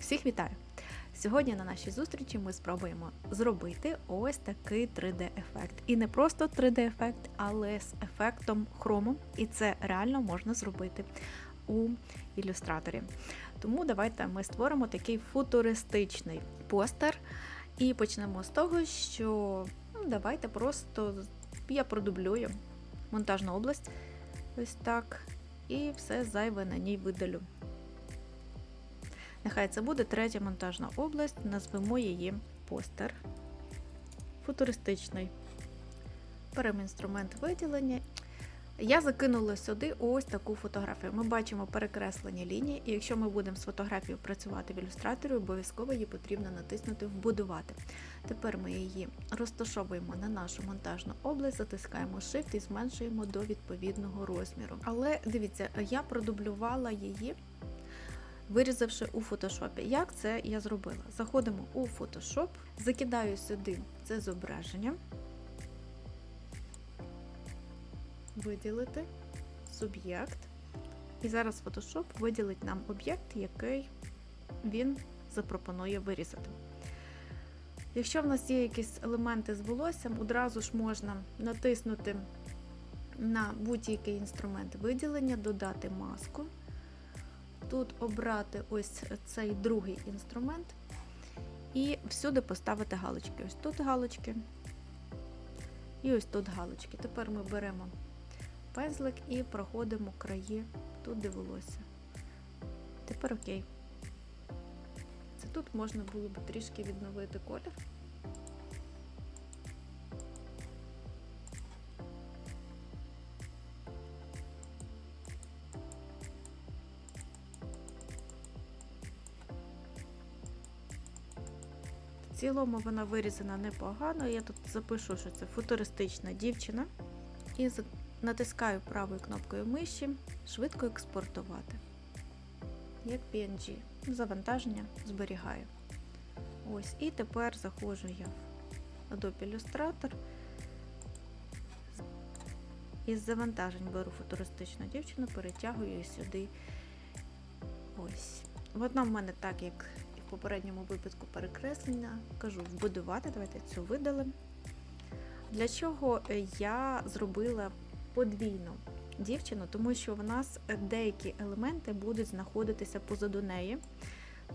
Всіх вітаю! Сьогодні на нашій зустрічі ми спробуємо зробити ось такий 3D-ефект. І не просто 3D-ефект, але з ефектом хрому. І це реально можна зробити у ілюстраторі. Тому давайте ми створимо такий футуристичний постер. І почнемо з того, що ну, давайте просто я продублюю монтажну область. Ось так. І все зайве на ній видалю. Нехай це буде третя монтажна область, назвемо її постер. Футуристичний. Беремо інструмент виділення. Я закинула сюди ось таку фотографію. Ми бачимо перекреслені лінії, і якщо ми будемо з фотографією працювати в ілюстраторі, обов'язково її потрібно натиснути Вбудувати. Тепер ми її розташовуємо на нашу монтажну область, затискаємо Shift і зменшуємо до відповідного розміру. Але дивіться, я продублювала її вирізавши у фотошопі. Як це я зробила? Заходимо у Photoshop, закидаю сюди це зображення, виділити суб'єкт. І зараз Photoshop виділить нам об'єкт, який він запропонує вирізати. Якщо в нас є якісь елементи з волоссям, одразу ж можна натиснути на будь-який інструмент виділення, додати маску тут обрати ось цей другий інструмент і всюди поставити галочки. Ось тут галочки і ось тут галочки. Тепер ми беремо пензлик і проходимо краї тут, де волосся. Тепер окей. Це тут можна було б трішки відновити колір. Цілому вона вирізана непогано. Я тут запишу, що це футуристична дівчина. І натискаю правою кнопкою миші швидко експортувати. Як PNG. Завантаження зберігаю. Ось, І тепер заходжу я в Adobe Illustrator. Із завантажень беру футуристичну дівчину, перетягую її сюди. Ось. Вона в мене так, як попередньому випадку перекреслення, кажу вбудувати, давайте цю видалимо. Для чого я зробила подвійну дівчину, тому що в нас деякі елементи будуть знаходитися позаду неї.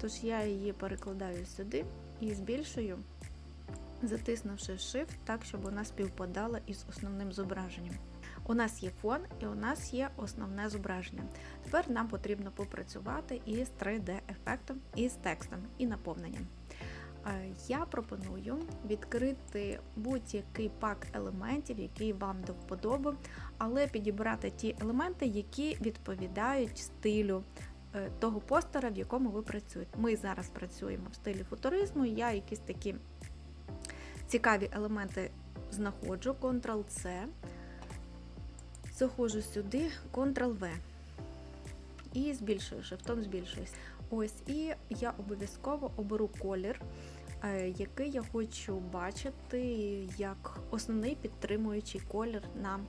Тож я її перекладаю сюди і збільшую, затиснувши Shift так, щоб вона співпадала із основним зображенням. У нас є фон і у нас є основне зображення. Тепер нам потрібно попрацювати із 3D-ефектом, і з текстом і наповненням. Я пропоную відкрити будь-який пак елементів, який вам до вподоби, але підібрати ті елементи, які відповідають стилю е, того постера, в якому ви працюєте. Ми зараз працюємо в стилі футуризму, я якісь такі цікаві елементи знаходжу, Ctrl-C. Заходжу сюди, Ctrl-V. І збільшую, шифтом збільшуюсь. Ось, і я обов'язково оберу колір, е, який я хочу бачити як основний підтримуючий колір на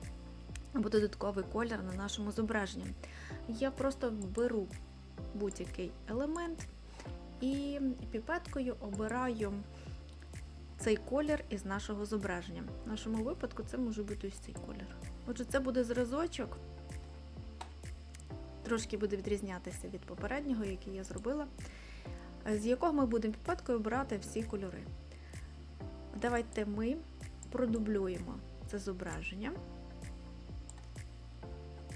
або додатковий колір на нашому зображенні. Я просто беру будь-який елемент і піпеткою обираю цей колір із нашого зображення. В нашому випадку це може бути ось цей колір. Отже, це буде зразочок, трошки буде відрізнятися від попереднього, який я зробила, з якого ми будемо піпеткою брати всі кольори. Давайте ми продублюємо це зображення.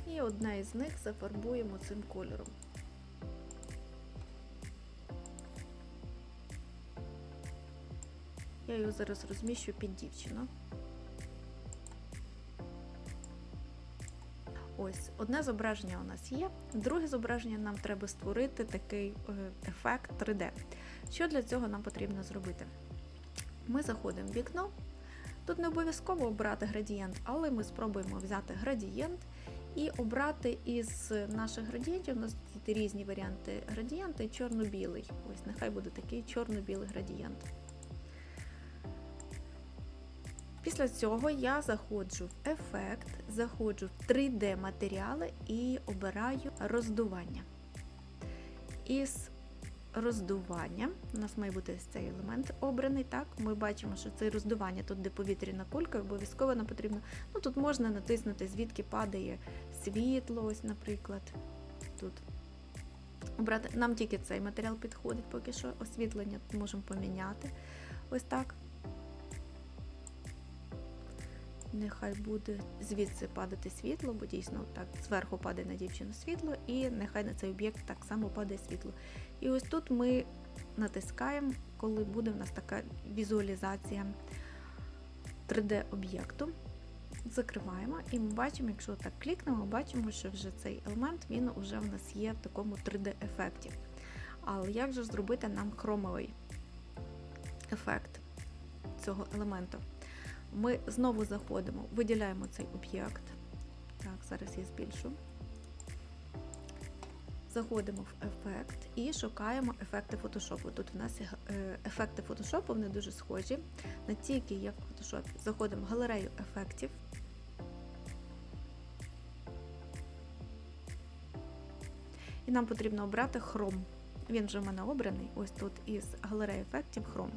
І одне із них зафарбуємо цим кольором. Я його зараз розміщу під дівчину. Ось, одне зображення у нас є, друге зображення нам треба створити такий е, ефект 3D. Що для цього нам потрібно зробити? Ми заходимо в вікно. Тут не обов'язково обрати градієнт, але ми спробуємо взяти градієнт і обрати із наших градієнтів, у нас різні варіанти градієнти, чорно-білий. Ось, нехай буде такий чорно-білий градієнт. Після цього я заходжу в ефект, заходжу в 3D матеріали і обираю роздування. Із роздування. У нас має бути цей елемент обраний. Так, ми бачимо, що це роздування тут, де повітряна кулька, обов'язково нам потрібно. Ну тут можна натиснути, звідки падає світло, ось, наприклад. Тут. Обрати. Нам тільки цей матеріал підходить, поки що освітлення можемо поміняти. Ось так. Нехай буде звідси падати світло, бо дійсно так зверху падає на дівчину світло, і нехай на цей об'єкт так само падає світло. І ось тут ми натискаємо, коли буде в нас така візуалізація 3D-об'єкту. Закриваємо і ми бачимо, якщо так клікнемо, бачимо, що вже цей елемент він вже в нас є в такому 3D-ефекті. Але як же зробити нам хромовий ефект цього елементу? Ми знову заходимо, виділяємо цей об'єкт. Так, зараз я збільшу. Заходимо в ефект і шукаємо ефекти фотошопу. Тут у нас е, ефекти фотошопу, вони дуже схожі на ті, які в фотошопі. Заходимо в галерею ефектів. І нам потрібно обрати хром. Він вже в мене обраний, ось тут із галереї ефектів хром.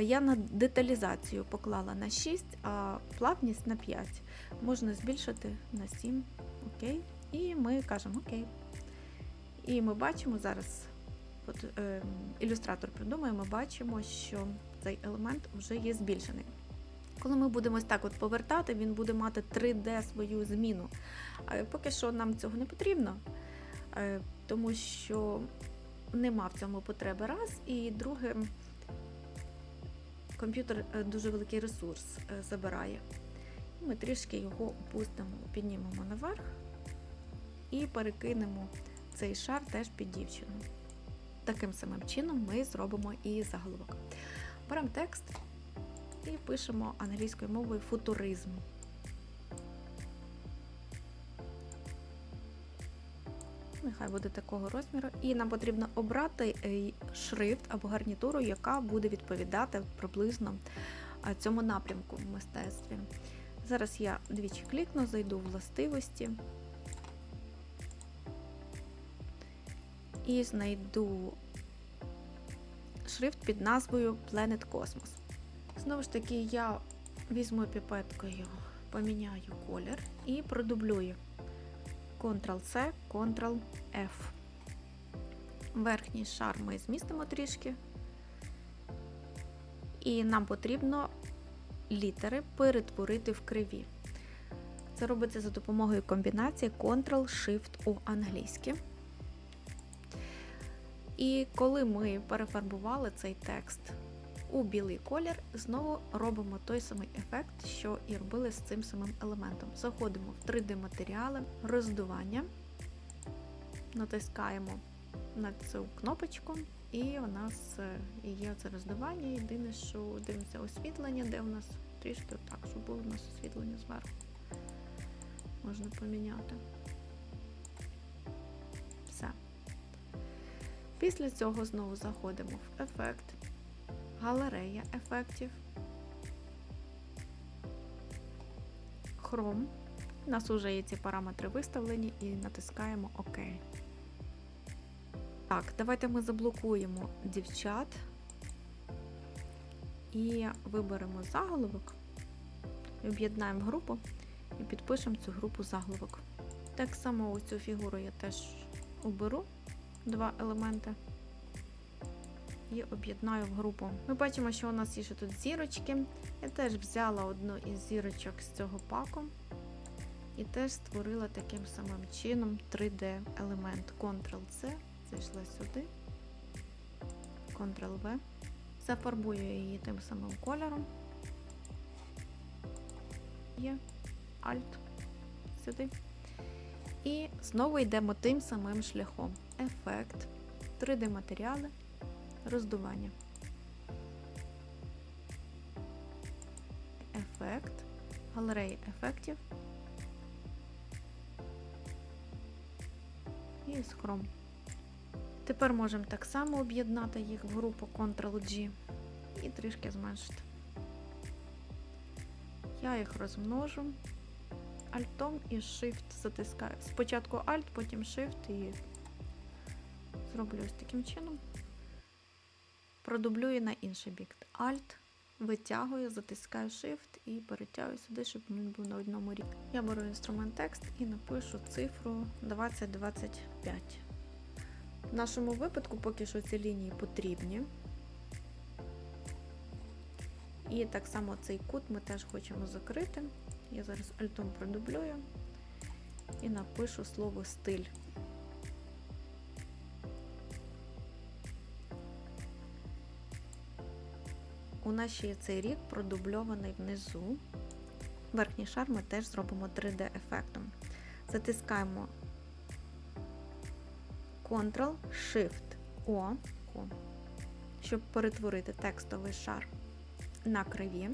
Я на деталізацію поклала на 6, а плавність на 5. Можна збільшити на 7. Окей. І ми кажемо Окей. І ми бачимо зараз, от, е, ілюстратор придумає, ми бачимо, що цей елемент вже є збільшений. Коли ми будемо ось так от повертати, він буде мати 3D свою зміну. А поки що нам цього не потрібно, е, тому що нема в цьому потреби раз. І друге, комп'ютер е, дуже великий ресурс е, забирає. Ми трішки його опустимо, піднімемо наверх і перекинемо цей шар теж під дівчину. Таким самим чином ми зробимо і заголовок. Беремо текст і пишемо англійською мовою футуризм. Нехай буде такого розміру. І нам потрібно обрати е, шрифт або гарнітуру, яка буде відповідати приблизно е, цьому напрямку в мистецтві. Зараз я двічі клікну, зайду в властивості і знайду шрифт під назвою Planet Cosmos. Знову ж таки, я візьму піпеткою, поміняю колір і продублюю. Ctrl-C, Ctrl-F. Верхній шар ми змістимо трішки. І нам потрібно літери перетворити в криві. Це робиться за допомогою комбінації Ctrl-Shift-U англійськи. І коли ми перефарбували цей текст у білий колір, знову робимо той самий ефект, що і робили з цим самим елементом. Заходимо в 3D-матеріали, роздування, натискаємо на цю кнопочку, і у нас е, є це роздування. Єдине, що дивимося освітлення, де у нас трішки отак, щоб було у нас освітлення зверху. Можна поміняти. Все. Після цього знову заходимо в ефект, галерея ефектів, хром. У нас вже є ці параметри виставлені і натискаємо ОК. Так, давайте ми заблокуємо дівчат і виберемо заголовок, об'єднаємо групу і підпишемо цю групу заголовок. Так само ось цю фігуру я теж оберу два елементи і об'єднаю в групу. Ми бачимо, що у нас є ще тут зірочки. Я теж взяла одну із зірочок з цього паку і теж створила таким самим чином 3D-елемент Ctrl-C, зайшла сюди, Ctrl-V, зафарбую її тим самим кольором. Є Alt сюди. І знову йдемо тим самим шляхом. Ефект, 3D-матеріали, роздування. Ефект, галерея ефектів і Scrum. Тепер можемо так само об'єднати їх в групу Ctrl-G і трішки зменшити. Я їх розмножу. Альтом і Shift затискаю. Спочатку Alt, потім Shift і зроблю ось таким чином. Продублюю на інший бік. Alt, витягую, затискаю Shift і перетягую сюди, щоб він був на одному рівні. Я беру інструмент текст і напишу цифру 2025. В нашому випадку поки що ці лінії потрібні. І так само цей кут ми теж хочемо закрити. Я зараз альтом продублюю і напишу слово стиль. У нас ще є цей рік продубльований внизу. Верхній шар ми теж зробимо 3D-ефектом. Затискаємо Ctrl-Shift-O, щоб перетворити текстовий шар на криві.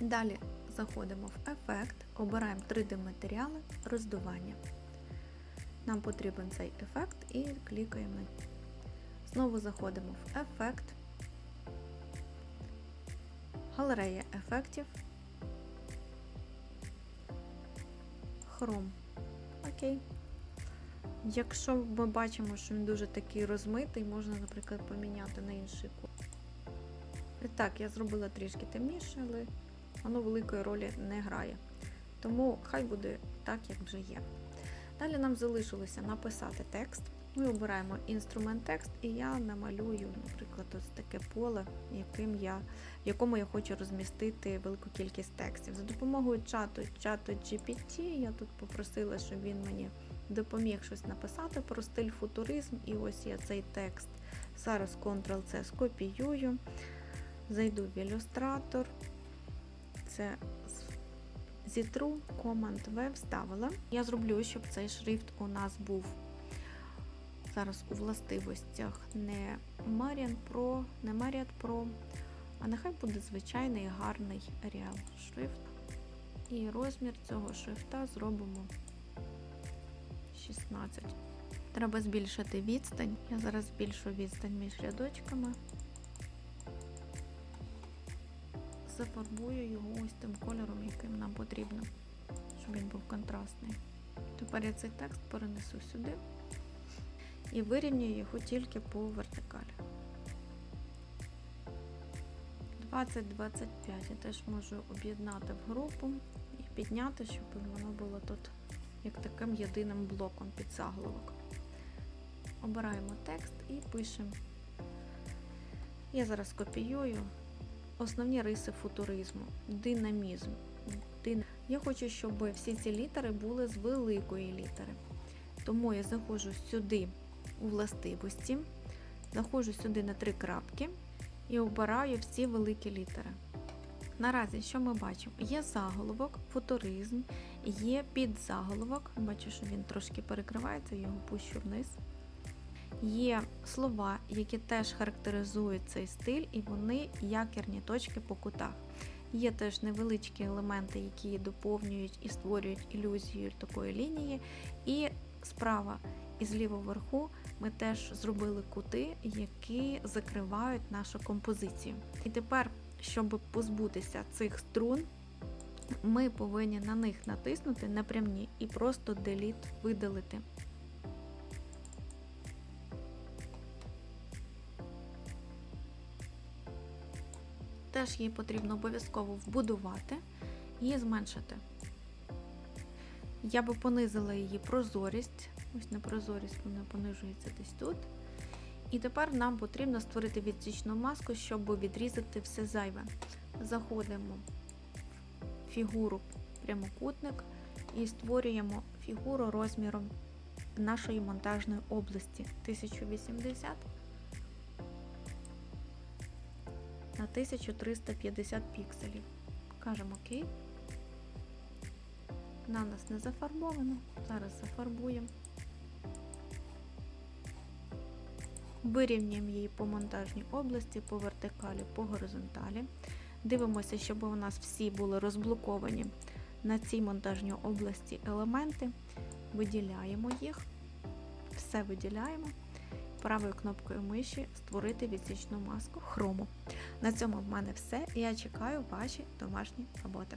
Далі заходимо в ефект, обираємо 3D-матеріали, роздування. Нам потрібен цей ефект і клікаємо. Знову заходимо в ефект, галерея ефектів, хром. Окей. Якщо ми бачимо, що він дуже такий розмитий, можна, наприклад, поміняти на інший колір. І Так, я зробила трішки темніше, але воно великої ролі не грає. Тому хай буде так, як вже є. Далі нам залишилося написати текст. Ми обираємо інструмент текст, і я намалюю, наприклад, ось таке поле, яким я, в якому я хочу розмістити велику кількість текстів. За допомогою чату чату GPT я тут попросила, щоб він мені допоміг щось написати про стиль футуризм. І ось я цей текст зараз Ctrl-C скопіюю, зайду в ілюстратор, це зітру, Command V вставила. Я зроблю, щоб цей шрифт у нас був зараз у властивостях не Marian Pro, не Marriott Pro, а нехай буде звичайний гарний Arial шрифт. І розмір цього шрифта зробимо 16. Треба збільшити відстань. Я зараз збільшу відстань між рядочками. Зафарбую його ось тим кольором, яким нам потрібно, щоб він був контрастний. Тепер я цей текст перенесу сюди і вирівнюю його тільки по вертикалі. 20-25 я теж можу об'єднати в групу і підняти, щоб воно було тут як таким єдиним блоком під заголовок. Обираємо текст і пишемо. Я зараз копіюю основні риси футуризму, динамізм. Дин... Я хочу, щоб всі ці літери були з великої літери. Тому я заходжу сюди у властивості, заходжу сюди на три крапки і обираю всі великі літери. Наразі, що ми бачимо? Є заголовок, футуризм, є підзаголовок. Бачу, що він трошки перекривається, його пущу вниз. Є слова, які теж характеризують цей стиль, і вони якірні точки по кутах. Є теж невеличкі елементи, які доповнюють і створюють ілюзію такої лінії. І справа і зліва вверху ми теж зробили кути, які закривають нашу композицію. І тепер, щоб позбутися цих струн, ми повинні на них натиснути напрямні і просто Delete видалити. Теж її потрібно обов'язково вбудувати і зменшити. Я би понизила її прозорість. Ось непрозорість вона понижується десь тут. І тепер нам потрібно створити відсічну маску, щоб відрізати все зайве. Заходимо в фігуру прямокутник і створюємо фігуру розміром нашої монтажної області 1080 на 1350 пікселів. Кажемо ОК. У нас не зафарбована. Зараз зафарбуємо. Вирівнюємо її по монтажній області, по вертикалі, по горизонталі. Дивимося, щоб у нас всі були розблоковані на цій монтажній області елементи. Виділяємо їх, все виділяємо. Правою кнопкою миші створити відсічну маску хрому. На цьому в мене все. Я чекаю ваші домашні роботи.